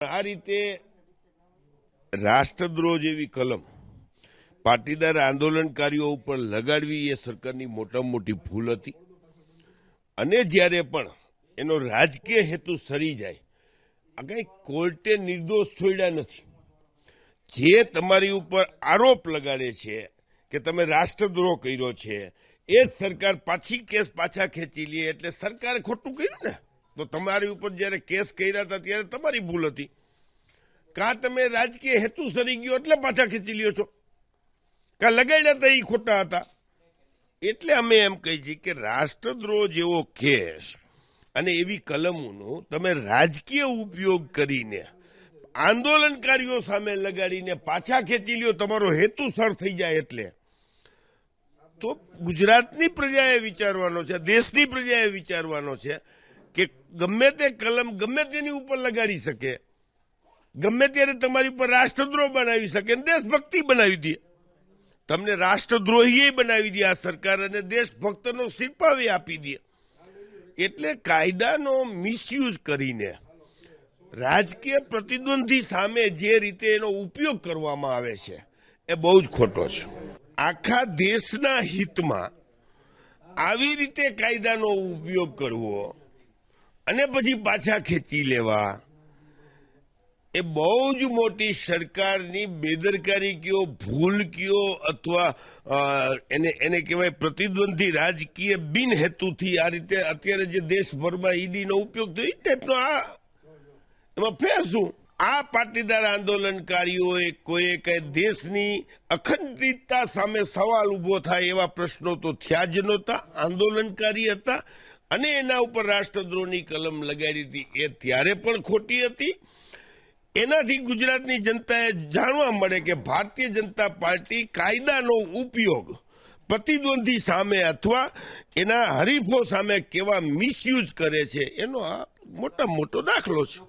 આ રીતે રાષ્ટ્રદ્રોહ જેવી કલમ પાટીદાર આંદોલનકારીઓ ઉપર લગાડવી એ સરકારની મોટામાં મોટી ભૂલ હતી. અને જ્યારે પણ એનો રાજકીય હેતુ સરી જાય, આ કંઈ કોર્ટે નિર્દોષ છોડ્યા નથી. જે તમારી ઉપર આરોપ લગાડે છે કે તમે રાષ્ટ્રદ્રોહ કર્યો છે, એ જ સરકાર પાછી કેસ પાછા ખેંચી લે એટલે સરકારે ખોટું કર્યું ને? તો તમારી ઉપર જ્યારે કેસ કર્યા હતા ત્યારે તમારી ભૂલ હતી. કાં તમે રાજકીય હેતુ સરી ગયો એટલે પાછા ખેંચી લ્યો છો? કાં લગાડ્યા હતા એ ખોટા હતા? એટલે અમે એમ કહી છીએ કે રાષ્ટ્રદ્રોહ જેવો કેસ અને એવી કલમોનો તમે રાજકીય ઉપયોગ કરીને, આંદોલનકારીઓ સામે લગાડીને પાછા ખેંચી લ્યો, તમારો હેતુ સર થઈ જાય એટલે. તો ગુજરાતની પ્રજાએ વિચારવાનો છે, દેશની પ્રજાએ વિચારવાનો છે કે ગમે તે કલમ ગમે તેની ઉપર લગાડી શકે. ગમે ત્યારે તમારી ઉપર રાષ્ટ્રદ્રોહ બનાવી શકે દેશભક્તિ બનાવી દે. તમને રાષ્ટ્રદ્રોહી બનાવી દે આ સરકાર અને દેશભક્તનો સિપાવી આપી દે. એટલે કાયદાનો મિસયુઝ કરીને રાજકીય પ્રતિદ્વંદી સામે જે રીતે એનો ઉપયોગ કરવામાં આવે છે, એ બહુ જ ખોટો છે. આખા દેશના હિતમાં આવી રીતે કાયદાનો ઉપયોગ કરવો અને પછી પાછા ખેંચી લેવા. એ બહુ જ મોટી સરકારની બેદરકારી કયો, ભૂલ કયો અથવા એને એને કહેવાય પ્રતિદ્વંદી રાજકીય બિન હેતુથી આ રીતે અત્યારે જે દેશભરમાં ઈડીનો ઉપયોગ થયો એ ટાઈપનો આ એમાં ફેર શું આ પાટીદાર આંદોલનકારીઓએ કોઈએ કઈ દેશની અખંડિતતા સામે સવાલ ઊભો થાય એવા પ્રશ્નો તો થયા જ નહોતા. આંદોલનકારી હતા. અને એના ઉપર રાષ્ટ્રદ્રોહની કલમ લગાડી હતી. એ ત્યારે પણ ખોટી હતી. એનાથી ગુજરાતની જનતાએ જાણવા મળે કે ભારતીય જનતા પાર્ટી કાયદાનો ઉપયોગ પ્રતિદ્વંદી સામે અથવા એના હરીફો સામે કેવા મિસયુઝ કરે છે, એનો આ મોટા મોટો દાખલો છે.